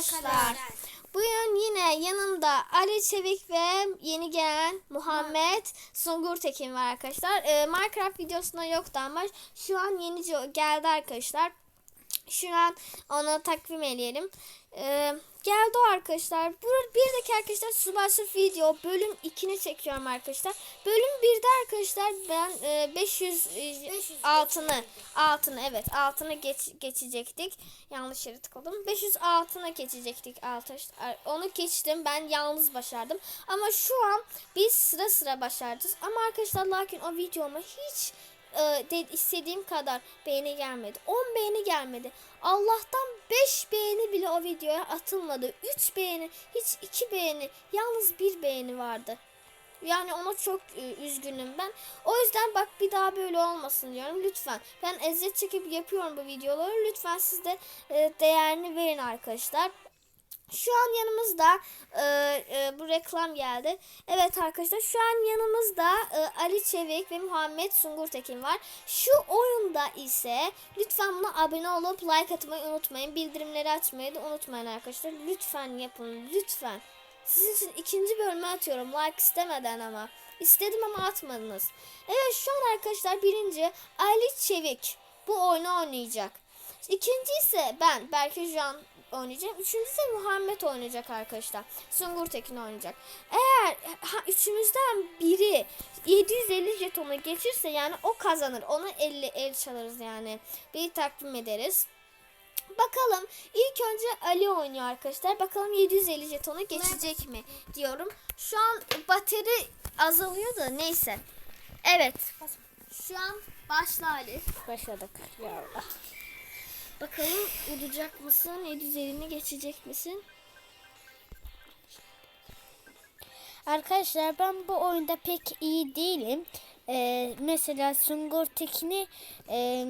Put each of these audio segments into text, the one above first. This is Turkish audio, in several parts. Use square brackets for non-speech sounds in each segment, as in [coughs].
arkadaşlar. Bugün yine yanımda Ali Çevik ve yeni gelen Muhammed Sungur Tekin var arkadaşlar. Ee, Minecraft videosunda yoktu ama şu an yeni geldi arkadaşlar. Şu an onu takvim eleyelim. Ee, geldi arkadaşlar. Bu birdeki arkadaşlar Subay Surf video bölüm 2'ni çekiyorum arkadaşlar. Bölüm 1'de arkadaşlar ben e, 500, e, 500 altını altını evet altını geç, geçecektik. Yanlış yere tıkladım. 500 altına geçecektik arkadaşlar. Onu geçtim. Ben yalnız başardım. Ama şu an biz sıra sıra başaracağız. Ama arkadaşlar lakin o videoma hiç e, de, istediğim kadar beğeni gelmedi. 10 beğeni gelmedi. Allah'tan 5 beğeni bile o videoya atılmadı. 3 beğeni, hiç 2 beğeni, yalnız 1 beğeni vardı. Yani ona çok e, üzgünüm ben. O yüzden bak bir daha böyle olmasın diyorum lütfen. Ben eziyet çekip yapıyorum bu videoları. Lütfen siz de e, değerini verin arkadaşlar. Şu an yanımızda e, e, bu reklam geldi. Evet arkadaşlar şu an yanımızda e, Ali Çevik ve Muhammed Sungur Tekin var. Şu oyunda ise lütfen buna abone olup like atmayı unutmayın. Bildirimleri açmayı da unutmayın arkadaşlar. Lütfen yapın lütfen. Sizin için ikinci bölümü atıyorum like istemeden ama. İstedim ama atmadınız. Evet şu an arkadaşlar birinci Ali Çevik bu oyunu oynayacak. İkinci ise ben Berke Can oynayacağım. Üçüncü ise Muhammed oynayacak arkadaşlar. Sungur Tekin oynayacak. Eğer ha, üçümüzden biri 750 jetonu geçirse yani o kazanır. Ona 50 el çalarız yani. Bir takdim ederiz. Bakalım ilk önce Ali oynuyor arkadaşlar. Bakalım 750 jetonu geçecek mi diyorum. Şu an bateri azalıyor da neyse. Evet. Şu an başla Ali. Başladık. Ya. Bakalım udacak mısın? 750'ni geçecek misin? Arkadaşlar ben bu oyunda pek iyi değilim. Ee, mesela Sungur Tekin'i e,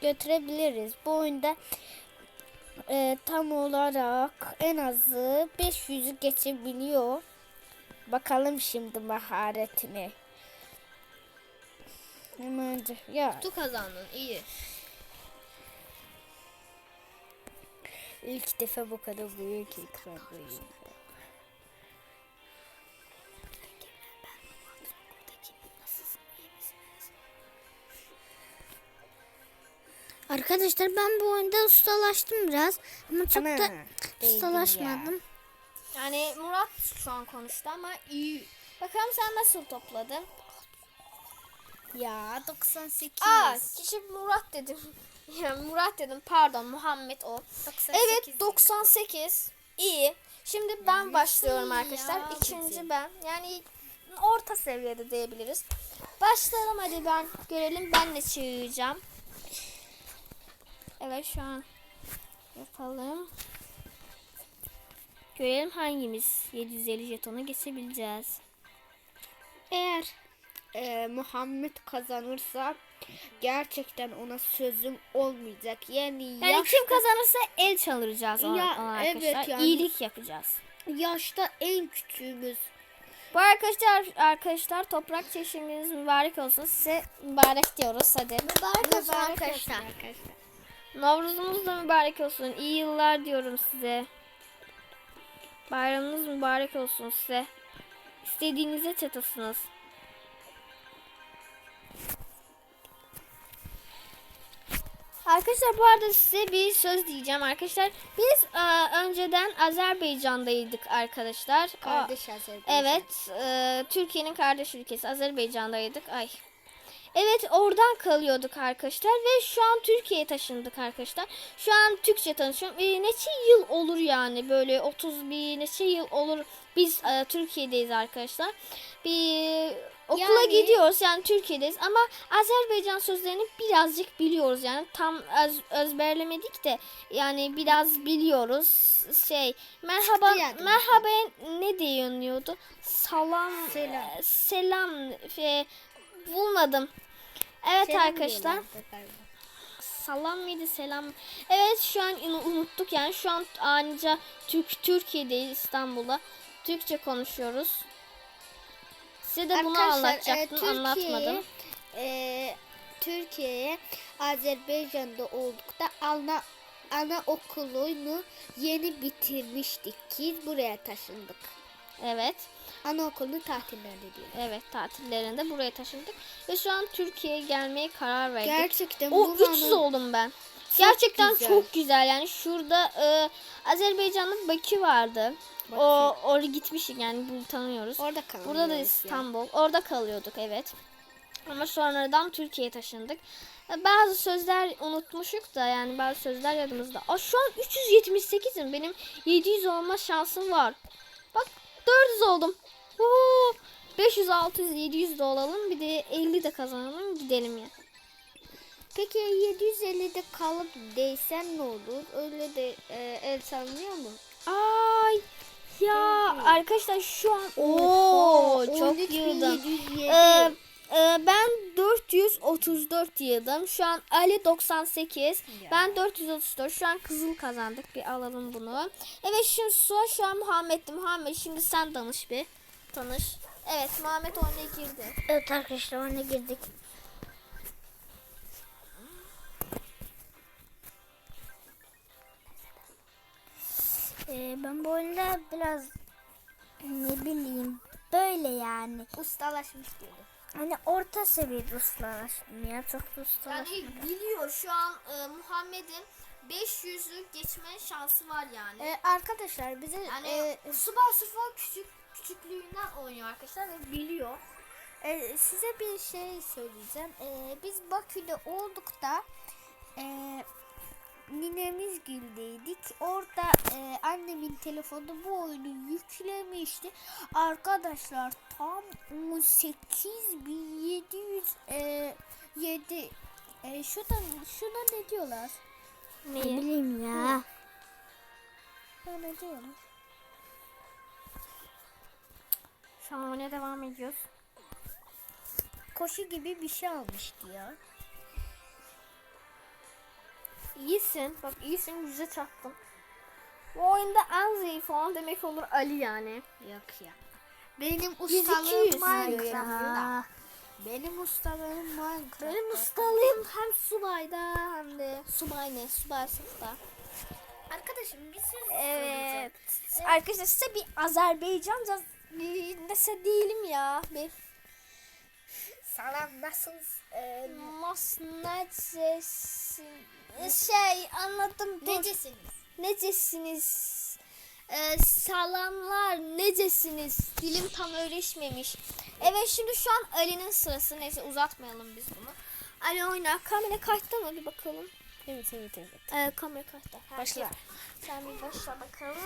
götürebiliriz. Bu oyunda e, tam olarak en azı 500'ü geçebiliyor. Bakalım şimdi maharetine. Hemen ya Tu kazandın. iyi. İlk defa bu kadar büyük ekrandayım. Arkadaşlar ben bu oyunda ustalaştım biraz ama çok Ama da ustalaşmadım. Yani Murat şu an konuştu ama iyi. Bakalım sen nasıl topladın? Ya 98. Aa, kişi Murat dedim. [laughs] Ya Murat dedim. Pardon, Muhammed o. 98 Evet, 98. İyi. Şimdi ben başlıyorum iyi arkadaşlar. ya, İkinci güzel. ben. Yani orta seviyede diyebiliriz. Başlayalım hadi ben görelim ben ne çığıracağım. Evet şu an yapalım. Görelim hangimiz 750 jetonu geçebileceğiz. Eğer e, Muhammed kazanırsa gerçekten ona sözüm olmayacak. Yani, Yani yaş- kim kazanırsa el çalıracağız ona, Ya, ona evet arkadaşlar. yani. İyilik yapacağız. yaşta en küçüğümüz. Bu arkadaşlar arkadaşlar toprak çeşiminiz mübarek olsun. Size mübarek diyoruz hadi. Mübarek Mübarek arkadaşlar. olsun arkadaşlar. Navruzumuz da mübarek olsun. İyi yıllar diyorum size. Bayramınız mübarek olsun size. İstediğinize çatasınız. Arkadaşlar bu arada size bir söz diyeceğim arkadaşlar. Biz e, önceden Azerbaycan'daydık arkadaşlar. Kardeş Azerbaycan. Evet, e, Türkiye'nin kardeş ülkesi Azerbaycan'daydık. Ay. Evet, oradan kalıyorduk arkadaşlar ve şu an Türkiye'ye taşındık arkadaşlar. Şu an Türkçe tanışıyorum. E, neçe yıl olur yani böyle 30 bir neçe yıl olur. Biz e, Türkiye'deyiz arkadaşlar. Bir okula Yani- gidiyoruz yani Türkiye'deyiz ama Azerbaycan sözlerini birazcık biliyoruz yani tam öz, ezberlemedik de yani biraz biliyoruz. Şey, merhaba merhaba ne deniyordu? Salam Selam. e, selam şey, bulmadım. Evet Selam arkadaşlar. Salam mıydı selam? Evet şu an unu- unuttuk yani şu an anca Türk Türkiye'deyiz İstanbul'da. Türkçe konuşuyoruz. Size de bunu Arkadaşlar, anlatacaktım e, anlatmadım. e, Türkiye'ye Azerbaycan'da olduk da Alna anaokulunu yeni bitirmiştik ki buraya taşındık. Evet. Anaokulu tatillerinde diyor. Evet tatillerinde buraya taşındık. Ve şu an Türkiye'ye gelmeye karar verdik. Gerçekten o buranın- 300 oldum ben. Gerçekten güzel. çok güzel. Yani şurada e, Azerbaycan'da Bakü vardı. O oraya gitmiştik yani bunu tanıyoruz. Orada kalıyoruz. Burada da. İstanbul. Orada kalıyorduk evet. Ama sonradan Türkiye'ye taşındık. E, Bazı sözler unutmuşuk da yani bazı sözler yadımızda. Aa, şu an 378'im. Benim 700 olma şansım var. Bak 400 oldum. Woohoo! 500, 600, 700 de olalım. Bir de 50 de kazanalım. Gidelim ya. Peki 750'de kalıp değsen ne olur? Öyle de e, el sallıyor mu? Ay ya arkadaşlar şu an Oo, çok yıldım. 13.707. Ee, e, ben 434 yıldım. Şu an Ali 98. Ben 434. Şu an kızıl kazandık. Bir alalım bunu. Evet şimdi Suha şu an Muhammed'di. Muhammed şimdi sen danış bir. Tanış. Evet Muhammed oyuna girdi. Evet arkadaşlar oyuna girdik. Ee, ben bu oyunda biraz ne bileyim böyle yani. Ustalaşmış diyordu. Hani orta seviyede ustalaştım ya. Çok ustalaştım. Yani biliyor şu an e, Muhammed'in 500'ü geçme şansı var yani. Ee, arkadaşlar bize Yani e, Subaru Sufa küçük küçüklüğünden oynuyor arkadaşlar ve biliyor. e, size bir şey söyleyeceğim. E, biz Bakü'de olduk da e, ninemiz güldeydik. Orada e, annemin telefonu bu oyunu yüklemişti. Arkadaşlar tam 18.700 e, 7 e, şurada, şuna ne diyorlar? Ne bileyim ya. Şuna ne diyorlar? Şu an oyuna devam ediyoruz. Koşu gibi bir şey almıştı ya. İyisin. Bak iyisin yüze çaktım. Bu oyunda en zayıf olan demek olur Ali yani. Yok ya. Benim 100-200 ustalığım diyor Minecraft'ta. Benim ustalığım Minecraft'ta. Benim ustalığım hem subayda hem de subay ne? Subay sınıfta. Arkadaşım bir söz Evet. Arkadaşlar size bir Azerbaycanca nese değilim ya. Bir Sana nasıl e, Masnecesin. Şey anladım. Dur. necesiniz? Necesiniz? Ee, salamlar necesiniz? Dilim tam öğreşmemiş. Evet şimdi şu an Ali'nin sırası. Neyse uzatmayalım biz bunu. Ali oynar. Kamera kayıtta mı? Bir bakalım. Evet evet evet. Ee, kamera kayıtta. Herkes- Başla. Sen bir başla bakalım.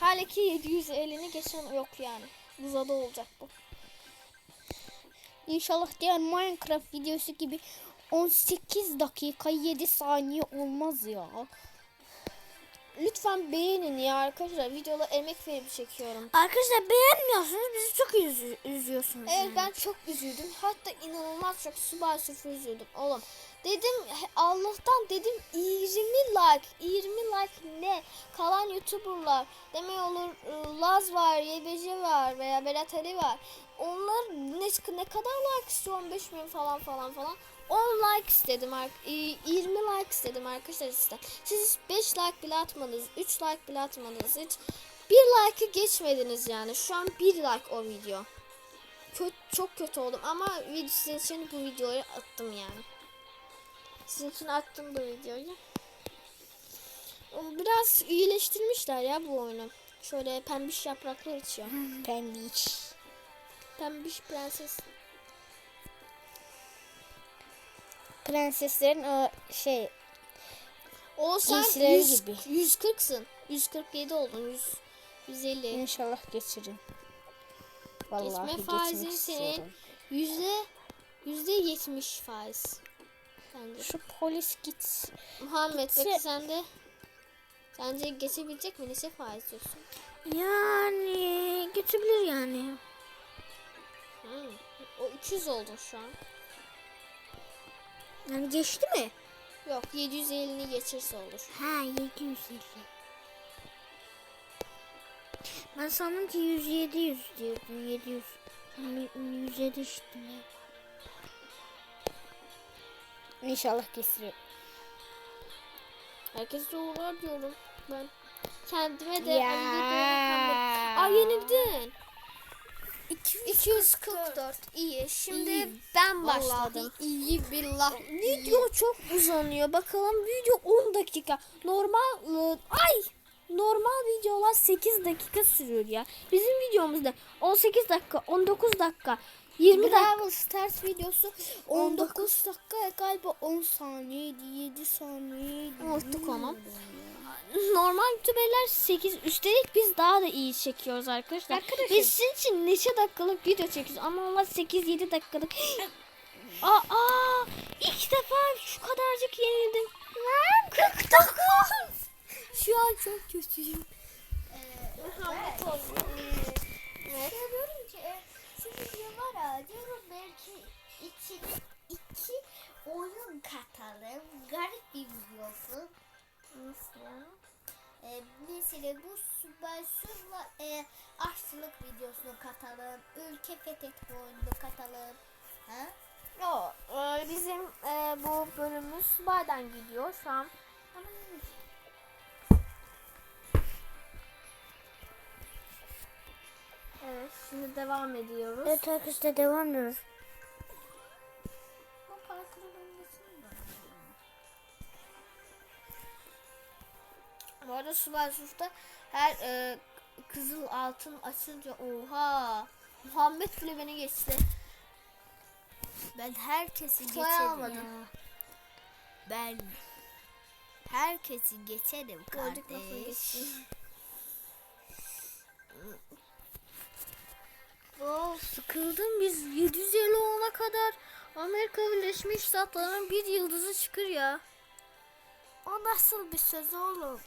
Hala ki 750'ni geçen yok yani. Uzadı olacak bu. İnşallah diğer Minecraft videosu gibi 18 dakika 7 saniye olmaz ya. Lütfen beğenin ya arkadaşlar. Videoda emek verip çekiyorum. Arkadaşlar beğenmiyorsunuz. Bizi çok üzü- üzüyorsunuz. Evet yani. ben çok üzüldüm. Hatta inanılmaz çok subay sıfır üzüldüm. Oğlum dedim Allah'tan dedim 20 like. 20 like ne? Kalan youtuberlar. Demek olur e, Laz var, YBC var veya Berat Ali var. Onlar ne, ne kadar like istiyor? 15 bin falan falan falan. 10 like istedim. ar- e, 20 like istedim arkadaşlar sizden. Siz 5 like bile atmadınız. 3 like bile atmadınız. Hiç bir like'ı geçmediniz yani. Şu an 1 like o video kötü, çok kötü oldum ama sizin için bu videoyu attım yani. Sizin için attım bu videoyu. Biraz iyileştirmişler ya bu oyunu. Şöyle pembiş yapraklar içiyor. Pembiş. Pembiş prenses. Prenseslerin o şey O sen İyisileri 100, gibi. 140'sın. 147 oldun. 100, 150. inşallah geçirin. Vallahi Geçme faizin senin yüzde yüzde 70 faiz. Bence. Şu polis git. Muhammed Gitse- peki sen de sence geçebilecek mi? Nese faiz diyorsun? Yani geçebilir yani. Hmm. O 300 oldu şu an. Yani geçti mi? Yok 750'ni geçirse olur. Ha 750. Ben sandım ki 107 100 diyordum 700. Yani 107 işte. İnşallah geçirir. Herkese uğurlar diyorum ben. Kendime de Ya. Aa yenildin. 244 iyi. Şimdi İyi. ben Vallahi başladım. iyi billah. Video çok uzanıyor. Bakalım video 10 dakika. Normal ıı, ay normal videolar 8 dakika sürüyor ya. Bizim videomuzda 18 dakika, 19 dakika, 20 dakika. Brawl Stars videosu 19 dakika galiba 10 saniyeydi 7 saniyeydi. Unuttuk onu. Normal youtuberler 8 üstelik biz daha da iyi çekiyoruz arkadaşlar. Arkadaşlar- Biz sizin için neçe dakikalık video çekiyoruz ama onlar 8-7 dakikalık. [gasps] aa, aa, ilk defa şu kadarcık yenildim. 49. Şu an çok kötüyüm. Muhammed olsun. Evet. Videolara diyorum belki içine iki oyun katalım. Garip bir videosu. Nasıl ya? E, mesela bu Süpersur'la e, aşçılık videosunu katalım. Ülke fethetme oyununu katalım. Ha? Yo, e, bizim e, bu bölümümüz Subay'dan gidiyor şu an. Evet, devam ediyoruz. Evet arkadaşlar devam ediyoruz. Bu arada Subay Surf'ta her e, kızıl altın açınca oha Muhammed bile beni geçti. Ben herkesi Soy geçerim. almadım. ya. Ben herkesi geçerim Gördük kardeş. Oh, sıkıldım biz 750 olana kadar Amerika Birleşmiş Ştatları'nın bir yıldızı çıkır ya. O nasıl bir söz oğlum?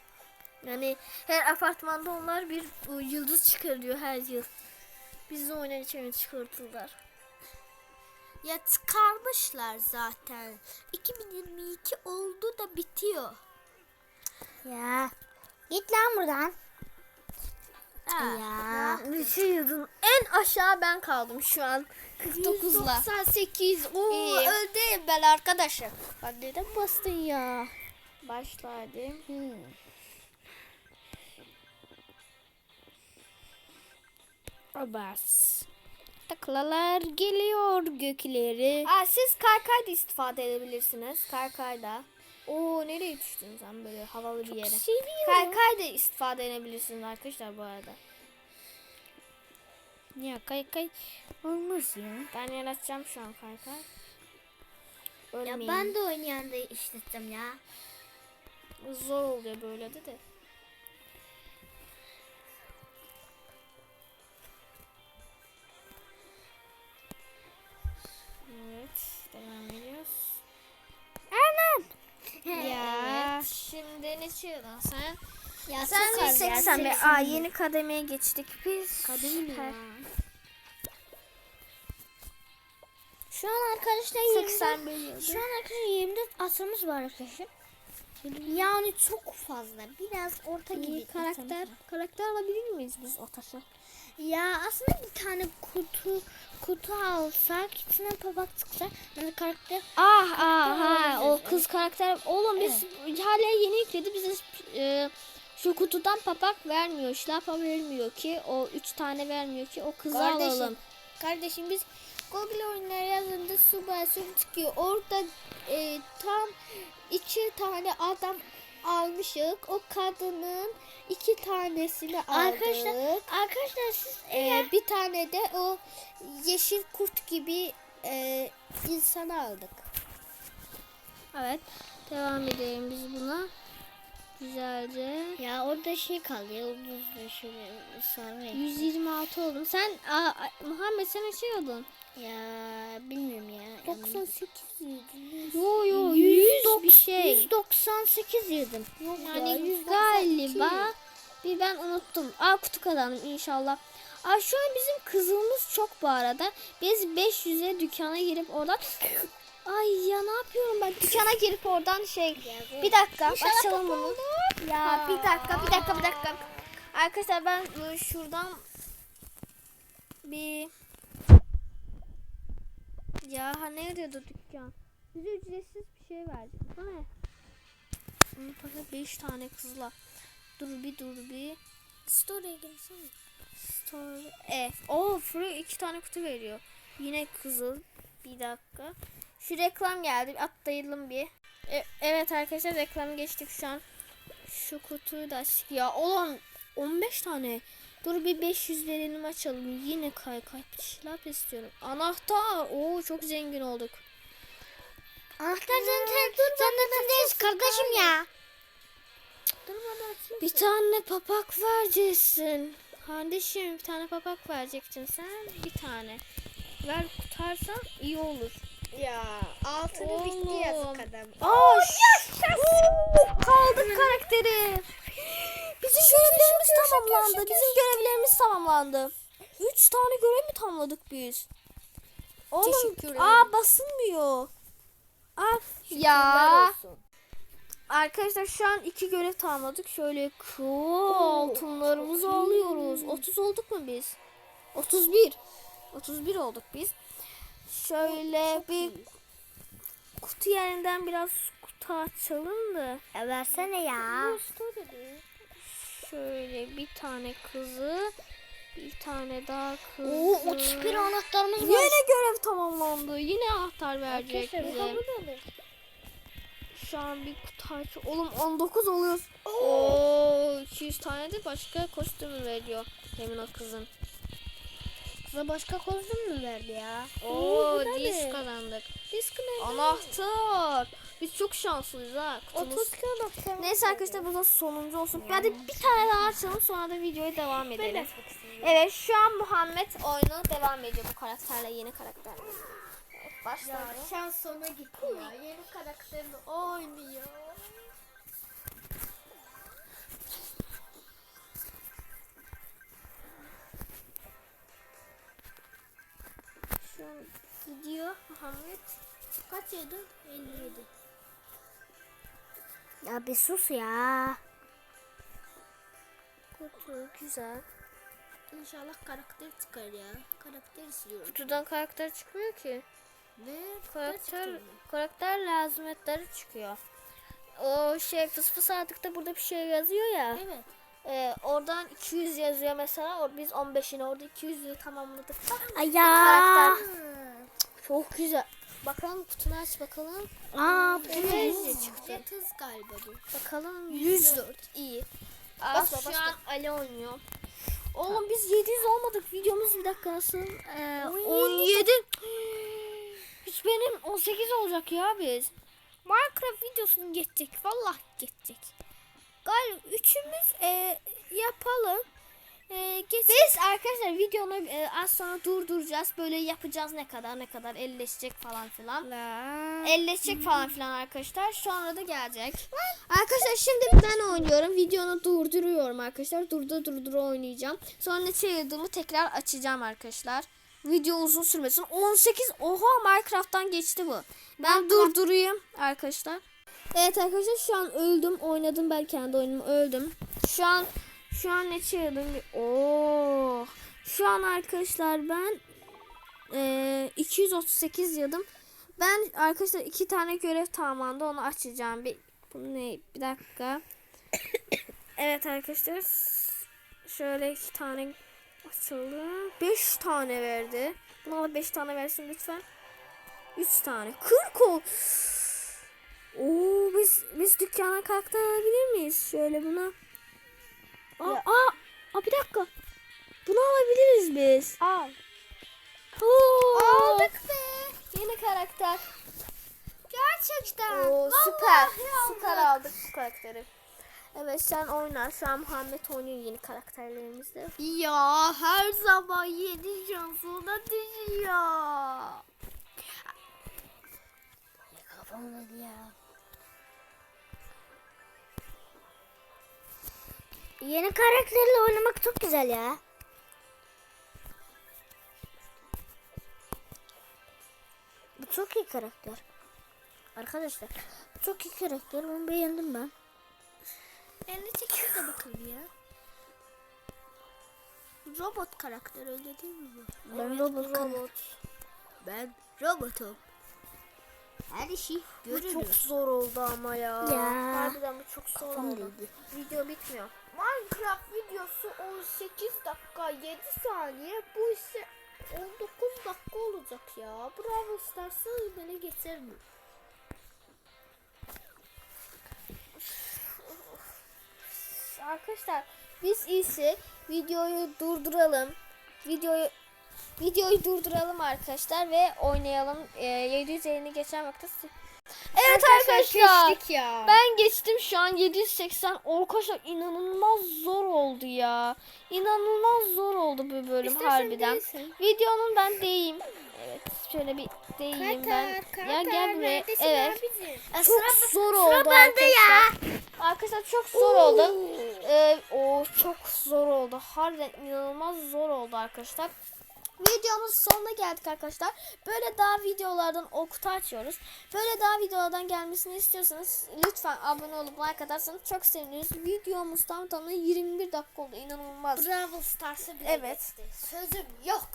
Yani her apartmanda onlar bir e, yıldız çıkarıyor her yıl. Biz de oynar içine çıkartırlar. Ya çıkarmışlar zaten. 2022 oldu da bitiyor. Ya git lan buradan. Ha. Ya. Bir şey yıldızın en aşağı ben kaldım şu an 49'la. 98. Oo, İyi. öldüm ben arkadaşım. Ben neden bastın ya? Başla hadi. Bas. Taklalar geliyor gökleri. Aa, siz kaykay da istifade edebilirsiniz. Kaykayda. Oo nereye düştün sen böyle havalı bir yere? Seviyorum. Kaykay da istifade edebilirsiniz arkadaşlar bu arada. Ya kay kay olmaz ya. Ben yaratacağım şu an kaykay. Ya Ölmeyin. ben de oynayan da işleteceğim ya. Zor oluyor böyle de de. Evet, devam ediyoruz. Ya. Evet, şimdi ne çığırdın sen? Ya Sen çok az ya, 80 be. 80 Aa, yeni kademeye geçtik biz. Mı Süper. ya? Şu an arkadaşlar 80 80 biliyordu. Şu an arkadaşlar 24 asrımız var arkadaşlar. Yani çok fazla. Biraz orta gibi. İyi karakter. Karakter alabilir miyiz biz o taşı? Ya aslında bir tane kutu kutu alsak içinden tabak çıksa yani karakter Ah ah ha o kız karakter. Oğlum biz hala yeni yükledi. Bize e, şu kutudan papak vermiyor. Şlapa vermiyor ki. O üç tane vermiyor ki. O kızı Kardeşim, alalım. Kardeşim biz Google oyunları yazınca Süpersur çıkıyor. Orada e, tam iki tane adam almışık. O kadının iki tanesini aldık. Arkadaşlar arkadaşlar siz E, bir tane de o yeşil kurt gibi e, insanı aldık. Evet. Devam edelim biz buna. Güzelce. ya orada şey kalıyor. Renk. 126 oldum. Sen aa, a- Muhammed sen açıyordun. Ya bilmiyorum ya. 98 yedi. Yo yo 100 100 bir şey. 198 yedim. Yok ya, Yani 192. galiba bir ben unuttum. Aa kutu kazandım inşallah. Aa şu an bizim kızılımız çok bu arada. Biz 500'e dükkana girip oradan [laughs] Ay ya ne yapıyorum ben? Dükkana girip oradan şey bir dakika açalım bunu. Ya bir dakika bir dakika bir dakika. Arkadaşlar ben e, şuradan bir ya ha nerede dükkan? Bize ücretsiz bir şey verecek. Ne? Bunu paket 5 tane kızla. Dur bir dur bir. Story'e gelsene. Store. E. O free 2 tane kutu veriyor. Yine kızıl. Bir dakika. Şu reklam geldi. Atlayalım bir. E- evet arkadaşlar reklam geçtik şu an. Şu kutuyu da. Ya olan 15 tane. Dur bir 500 verelim açalım. Yine kay kay şilap istiyorum. Anahtar. Oo çok zengin olduk. Anahtar zaten cennetindeyiz kardeşim ya. Bir tane papak vereceksin. Kardeşim bir tane papak vereceksin sen. Bir tane. Ver tutarsan iyi olur. Ya altını Oğlum. bitti yazık adam. Aa, Oo, kaldık karakteri. [laughs] Bizim görevlerimiz tamamlandı. Bizim görevlerimiz tamamlandı. Üç tane görev mi tamamladık biz? Oğlum, Teşekkür ederim. aa basılmıyor. Aa, ya. Arkadaşlar şu an iki görev tamamladık. Şöyle cool altınlarımızı alıyoruz. 30 olduk mu biz? 31. 31 olduk biz. Şöyle bir kutu yerinden biraz kutu açalım da. Ya versene ya. Şöyle bir tane kızı, bir tane daha kızı. Oo 31 anahtarımız var. Yine görev tamamlandı. Yine anahtar verecek Arkadaşlar, bize. olur. Şu an bir kutu aç. Oğlum 19 oluyoruz. Oo 200 tane de başka kostümü veriyor. Hemen o kızın. Kıza başka kostüm mü verdi ya? Oo güzel disk kazandık. Disk ne? Anahtar. Biz çok şanslıyız ha. Kutumuz. 32 anahtar. Neyse arkadaşlar bu da sonuncu olsun. Hadi bir tane daha açalım sonra da videoya devam edelim. Evet şu an Muhammed oyunu devam ediyor bu karakterle yeni karakterle. Evet başladı. şans sona gitti ya. Yeni karakterini oynuyor. Şu an gidiyor Muhammed. Kaç yedin? 57. Ya bir sus ya. Kutu güzel. İnşallah karakter çıkar ya. Karakter istiyorum. Kutudan karakter çıkmıyor ki. Ne? Karakter karakter lazimetleri çıkıyor. O şey fıs fıs artık burada bir şey yazıyor ya. Evet. Ee, oradan 200 yazıyor mesela. Or biz 15'ini orada 200'ü tamamladık. Ay ya. Karakter çok güzel. Bakalım kutunu aç bakalım. Aa bu ne? Çıktı. Yatız galiba bu. Bakalım 104. iyi. Basma, Bas, şu basma. an Ali oynuyor. Oğlum biz 700 olmadık. Videomuz bir dakika nasıl? Ee, 17. Hiç benim 18 olacak ya biz. Minecraft videosunu geçecek. Vallahi geçecek. Galiba üçümüz e, yapalım. E, geç. Biz arkadaşlar videonu e, az sonra durduracağız. Böyle yapacağız ne kadar ne kadar elleşecek falan filan. Elleşecek falan filan arkadaşlar. Sonra da gelecek. Arkadaşlar şimdi ben oynuyorum. Videonu durduruyorum arkadaşlar. Durdur durdur oynayacağım. Sonra çevirdiğimi tekrar açacağım arkadaşlar. Video uzun sürmesin. 18 oha Minecraft'tan geçti bu. Ben durdurayım arkadaşlar. Evet arkadaşlar şu an öldüm. Oynadım ben kendi oyunumu öldüm. Şu an şu an ne? Bir- Oo. Şu an arkadaşlar ben eee 238 yadım. Ben arkadaşlar iki tane görev tamamlandı. Onu açacağım. Bir bu ne? Bir dakika. [coughs] evet arkadaşlar. Şöyle iki tane açıldı. Beş tane verdi. Buna da beş tane versin lütfen. Üç tane. Kırk ol. Oo biz biz dükkana karakter alabilir miyiz? Şöyle buna. Aa, aa, aa, bir dakika. Bunu alabiliriz biz. Al. Oo. Aldık be. Yeni karakter. Gerçekten. Oo, süper. Vallahi Süper aldık bu karakteri. Evet sen oynar. Şu an Muhammed oynuyor yeni karakterlerimizde. Ya her zaman yedi şansına düşüyor. Kafamda ya. Yeni karakterle oynamak çok güzel ya. Bu çok iyi karakter. Arkadaşlar bu çok iyi karakter. Onu beğendim ben. Elini çekip de bakalım ya. Robot karakter öyle değil mi bu? Ben robot, karakter. Ben robotum. her şey Bu görülür. çok zor oldu ama ya. Ya. Harbiden bu çok zor Kafam oldu. değdi. Video bitmiyor. Minecraft videosu 18 dakika 7 saniye. Bu ise 19 dakika olacak ya. Bravo Stars'ı beni getirmiyor. Arkadaşlar biz iyisi videoyu durduralım. Videoyu videoyu durduralım arkadaşlar ve oynayalım. Ee, 750'ni geçen vakti. Evet arkadaşlar. Geçtik ya. Ben geçtim şu an 780. Arkadaşlar inanılmaz zor oldu ya. İnanılmaz zor oldu bu bölüm harbiden. Videonun ben deyim. Evet şöyle bir deyim ben. Ya gel buraya. Evet. Çok zor oldu arkadaşlar. Arkadaşlar çok zor oldu. Ee, o çok zor oldu. Harbiden inanılmaz zor oldu arkadaşlar. Videomuz sonuna geldik arkadaşlar. Böyle daha videolardan o kutu açıyoruz. Böyle daha videolardan gelmesini istiyorsanız lütfen abone olup like atarsanız çok seviniriz. Videomuz tam tamına 21 dakika oldu. İnanılmaz. Bravo Stars'ı bile Evet. geçti. Sözüm yok.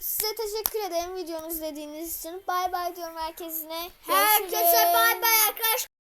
Size teşekkür ederim videonuzu izlediğiniz için. Bay bay diyorum herkesine. Herkese bay bay arkadaşlar.